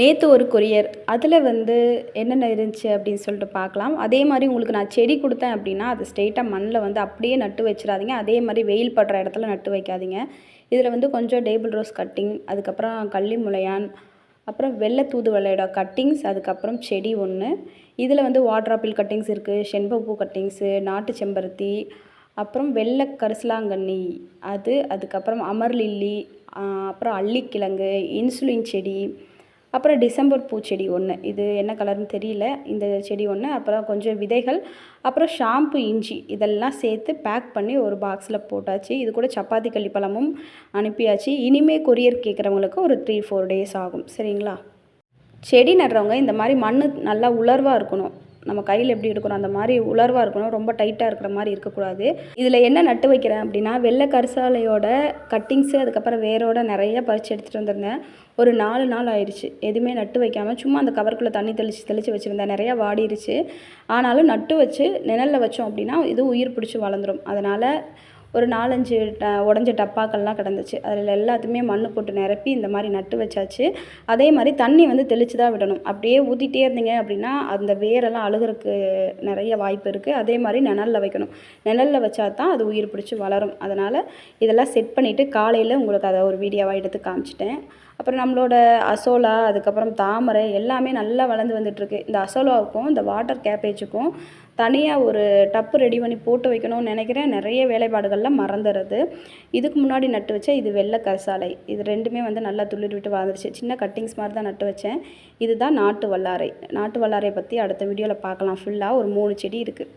நேற்று ஒரு கொரியர். அதில் வந்து என்னென்ன இருந்துச்சு அப்படின்னு சொல்லிட்டு பார்க்கலாம். அதே மாதிரி உங்களுக்கு நான் செடி கொடுத்தேன் அப்படின்னா அது ஸ்ட்ரெயிட்டாக மண்ணில் வந்து அப்படியே நட்டு வச்சிடாதீங்க. அதே மாதிரி வெயில் படுற இடத்துல நட்டு வைக்காதீங்க. இதில் வந்து கொஞ்சம் டேபிள் ரோஸ் கட்டிங் அதுக்கப்புறம் கள்ளி முளையான் அப்புறம் வெள்ளை தூதுவளையோட கட்டிங்ஸ் அதுக்கப்புறம் செடி ஒன்று இதில் வந்து வாட்ராப்பிள் கட்டிங்ஸ் இருக்குது செண்பப்பூ கட்டிங்ஸு நாட்டு செம்பருத்தி அப்புறம் வெள்ளை கரிசலாங்கண்ணி அது அதுக்கப்புறம் அமர்லில்லி அப்புறம் அள்ளிக்கிழங்கு இன்சுலின் செடி அப்புறம் டிசம்பர் பூச்செடி ஒன்று இது என்ன கலர்னு தெரியல. இந்த செடி ஒன்று அப்புறம் கொஞ்சம் விதைகள் அப்புறம் ஷாம்பு இஞ்சி இதெல்லாம் சேர்த்து பேக் பண்ணி ஒரு பாக்ஸில் போட்டாச்சு. இது கூட சப்பாத்தி கள்ளிப்பழமும் அனுப்பியாச்சு. இனிமே கொரியர் கேட்குறவங்களுக்கு ஒரு த்ரீ ஃபோர் டேஸ் ஆகும். சரிங்களா? செடி நடுறவங்க இந்த மாதிரி மண் நல்லா உலர்வாக இருக்கணும். நம்ம கையில் எப்படி எடுக்கணும் அந்த மாதிரி உலர்வாக இருக்கணும் ரொம்ப டைட்டாக இருக்கிற மாதிரி இருக்கக்கூடாது. இதில் என்ன நட்டு வைக்கிறேன் அப்படின்னா வெள்ளை கரிசாலையோட கட்டிங்ஸு அதுக்கப்புறம் வேரோட நிறைய பறித்து எடுத்துகிட்டு வந்திருந்தேன். ஒரு நாலு நாள் ஆயிடுச்சு எதுவுமே நட்டு வைக்காமல் சும்மா அந்த கவருக்குள்ளே தண்ணி தெளித்து தெளித்து வச்சுருந்தேன். நிறையா வாடிருச்சு. ஆனாலும் நட்டு வச்சு நிழலில் வச்சோம் அப்படின்னா இது உயிர் பிடிச்சி வளர்ந்துடும் அதனால் ஒரு நாலஞ்சு ட உடஞ்ச டப்பாக்கள்லாம் கிடந்துச்சு. அதில் எல்லாத்தையுமே மண் போட்டு நிரப்பி இந்த மாதிரி நட்டு வச்சாச்சு. அதே மாதிரி தண்ணி வந்து தெளித்து தான் விடணும். அப்படியே ஊற்றிட்டே இருந்தீங்க அப்படின்னா அந்த வேரெல்லாம் அழுகிறதுக்கு நிறைய வாய்ப்பு இருக்குது அதே மாதிரி நிழலில் வைக்கணும். நிழலில் வச்சா தான் அது உயிர் பிடிச்சி வளரும். அதனால் இதெல்லாம் செட் பண்ணிவிட்டு காலையில் உங்களுக்கு அதை ஒரு வீடியோவாக எடுத்து காமிச்சிட்டேன். அப்புறம் நம்மளோட அசோலா அதுக்கப்புறம் தாமரை எல்லாமே நல்லா வளர்ந்து வந்துட்டுருக்கு. இந்த அசோலாவுக்கும் இந்த வாட்டர் கேபேஜுக்கும் தனியாக ஒரு டப்பு ரெடி பண்ணி போட்டு வைக்கணும்னு நினைக்கிறேன். நிறைய வேலைப்பாடுகள்லாம் மறந்துடுறது இதுக்கு முன்னாடி நட்டு வச்ச இது வெள்ளை கரிசாலை. இது ரெண்டுமே வந்து நல்லா துள்ளிட்டு விட்டு வளர்ந்துருச்சு. சின்ன கட்டிங்ஸ் மாதிரி தான் நட்டு வச்சேன். இதுதான் நாட்டு வல்லாரை. நாட்டு வல்லாரை பற்றி அடுத்த வீடியோவில் பார்க்கலாம். ஃபுல்லாக ஒரு மூணு செடி இருக்குது